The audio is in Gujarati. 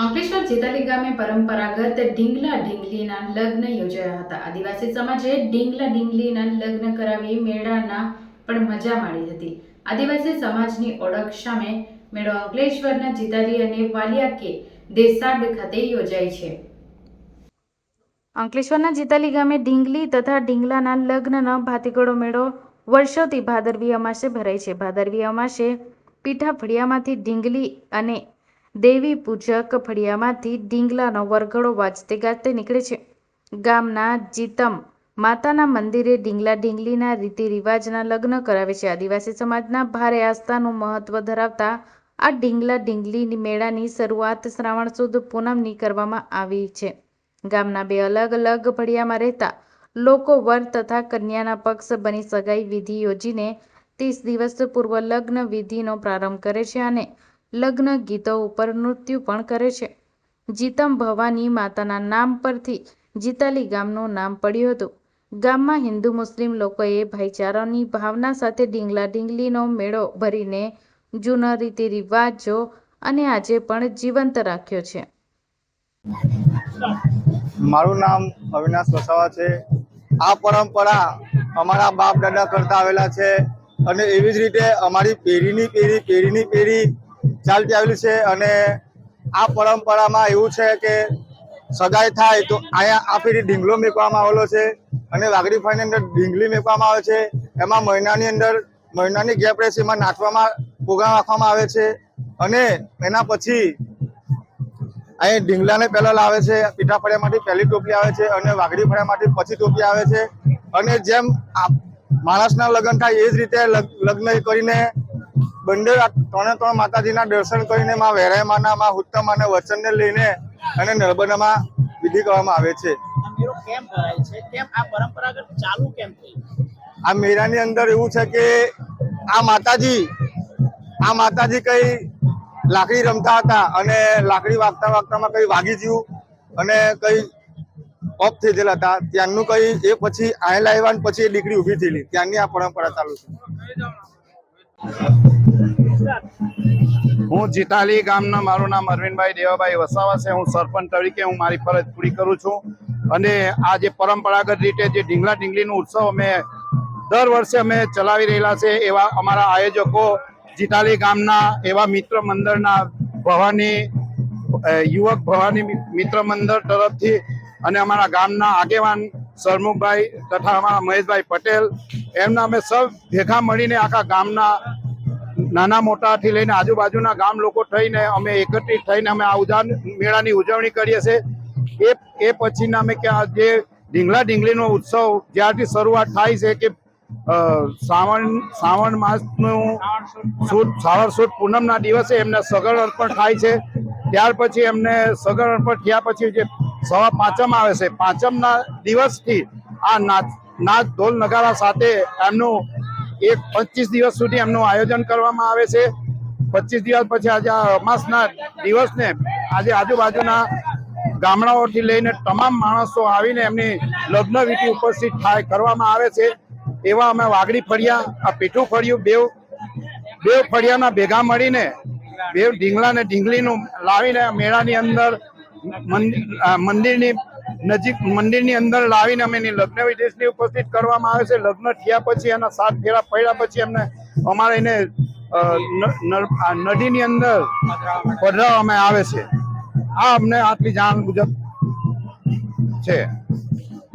અંકલેશ્વર જેતાલી ગામે પરંપરાગત ઢીંગલા ઢીંગલીના લગ્ન યોજાયા હતા. આદિવાસી સમાજે ઢીંગલા ઢીંગલીના લગ્ન કરાવી મેળાના પણ મજા માણી હતી. આદિવાસી સમાજની ઓળખ સામે મેળો અંકલેશ્વરના જીતાલી અને વાલિયા કે દેસાડ ખાતે યોજાય છે. અંકલેશ્વરના જીતાલી ગામે ઢીંગલી તથા ઢીંગલાના લગ્નનો ભાતીગળો મેળો વર્ષોથી ભાદરવી અમાસે ભરાય છે. ભાદરવી અમાસે પીઠા ફળિયામાંથી ઢીંગલી અને દેવી પૂજક ફળિયામાંથી ઢીંગલાનો વરઘડો વાજતે ગાજતે નીકળે છે. ગામના જીતમ માતાના મંદિરે ઢીંગલા ઢીંગલીના રીતિ રિવાજના લગ્ન કરાવે છે. આદિવાસી સમાજના ભારે આસ્થાનું મહત્વ ધરાવતા આ ઢીંગલા ઢીંગલી મેળાની શરૂઆત શ્રાવણ સુદ પૂનમની કરવામાં આવી છે. ગામના બે અલગ અલગ ફળિયામાં રહેતા લોકો વર તથા કન્યાના પક્ષ બની સગાઈ વિધિ યોજીને ત્રીસ દિવસ પૂર્વ લગ્ન વિધિનો પ્રારંભ કરે છે અને લગ્ન ગીતો ઉપર નૃત્ય પણ કરે છે. જીતમ ભવાની માતાના નામ પરથી જીતાલી ગામનું નામ પડ્યું હતું. ગામમાં હિન્દુ મુસ્લિમ લોકોએ ભાઈચારાની ભાવના સાથે ઢીંગલા ઢીંગલીનો મેળો ભરીને જૂના રીતિ રિવાજો અને આજે પણ જીવંત રાખ્યો છે. મારું નામ અવિનાશ વસાવા છે. આ પરંપરા અમારા બાપ દાદા કરતા આવેલા છે અને એવી જ રીતે અમારી પેઢીની પેઢી પેઢીની પેઢી ચાલતી આવેલી છે અને આ પરંપરામાં એવું છે કે સગાઈ થાય તો અહીંયા આ ફેરી ઢીંગલો મેકવામાં આવેલો છે અને વાઘડી ફાઈની અંદર ઢીંગલી મેકવામાં આવે છે. એમાં મહિનાની અંદર, મહિનાની ગેપ રહેશે, એમાં નાચવામાં પ્રોગ્રામ રાખવામાં આવે છે અને એના પછી અહીં ઢીંગલાને પહેલા લાવે છે પીઠા ફળિયામાંથી પહેલી ટોપલી આવે છે અને વાઘડી ફળિયામાંથી પછી ટોપલી આવે છે. અને જેમ માણસના લગ્ન થાય એ જ રીતે લગ- લગ્ન કરીને બંને ત્રણે ત્રણ માતાજીના દર્શન કરીને માં વેરાયમાના માં હુત્તમાના વચનને લઈને અને નર્મદામાં વિધિ કરવામાં આવે છે. આ મેળાની અંદર એવું છે કે આ માતાજી આ માતાજી કઈ લાકડી રમતા હતા અને લાકડી વાગતા વાગતામાં કઈ વાગી ગયું અને કઈ ઓફ થઈ ગયેલા હતા. ત્યાંનું કઈ એ પછી આયલા આવ્યા પછી એ દીકરી ઊભી થયેલી. ત્યાંની આ પરંપરા ચાલુ છે. હું જીતાલી ગામના, મારું નામ અરવિંદભાઈ દેવાભાઈ વસાવા છે. હું સરપંચ તરીકે હું મારી ફરજ પૂરી કરું છું. અને આ જે પરંપરાગત રીતે જે ઢીંગલા ઢીંગલીનો ઉત્સવ અમે દર વર્ષે અમે ચલાવી રહેલા છે, એવા અમારા આયોજકો જીતાલી ગામના એવા મિત્ર મંડળના ભવાની યુવક ભવાની મિત્ર મંડળ તરફથી અને અમારા ગામના આગેવાન સરમુખભાઈ તથા અમારા મહેશભાઈ પટેલ, એમના અમે સૌ ભેગા મળીને આખા ગામના, નાના મોટાથી લઈને આજુબાજુના ગામ લોકો થઈને અમે એકત્રિત થઈને અમે આ ઉજાન મેળાની ઉજવણી કરીએ છીએ. એ એ પછીના અમે કે જે ઢીંગલા ઢીંગલીનો ઉત્સવ જ્યારથી શરૂઆત થાય છે કે શ્રાવણ શ્રાવણ માસનું સુદ, શ્રાવણ સુદ પૂનમના દિવસે એમને સગળ અર્પણ થાય છે. ત્યાર પછી એમને સગળ અર્પણ થયા પછી જે સવા પાંચમ આવે છે. પાંચમના દિવસથી આ નાચ નાચ ઢોલ નગારા સાથે એમનું એક પચીસ દિવસ સુધી એમનું આયોજન કરવામાં આવે છે. પચીસ દિવસ પછી આજે આ અમાસના દિવસને આજે આજુબાજુના ગામડાઓથી લઈને તમામ માણસો આવીને એમની લગ્ન વિધિ ઉપસ્થિત થાય, કરવામાં આવે છે. એવા અમે વાઘડી ફળિયા, આ પીઠું ફળિયું, બેવ બેવ ફળિયાના ભેગા મળીને બે ઢીંગલા ને ઢીંગલીનું લાવીને મેળાની અંદર મંદિરની નજીક, મંદિરની અંદર લાવીને અમે લગ્ન વિદેશની ઉપસ્થિત કરવામાં આવે છે. લગ્ન થયા પછી એના સાત ફેરા પડ્યા પછી એમને અમારે એને નદીની અંદર પધરાવવામાં આવે છે. આ અમને આટલી જાણ મુજબ છે.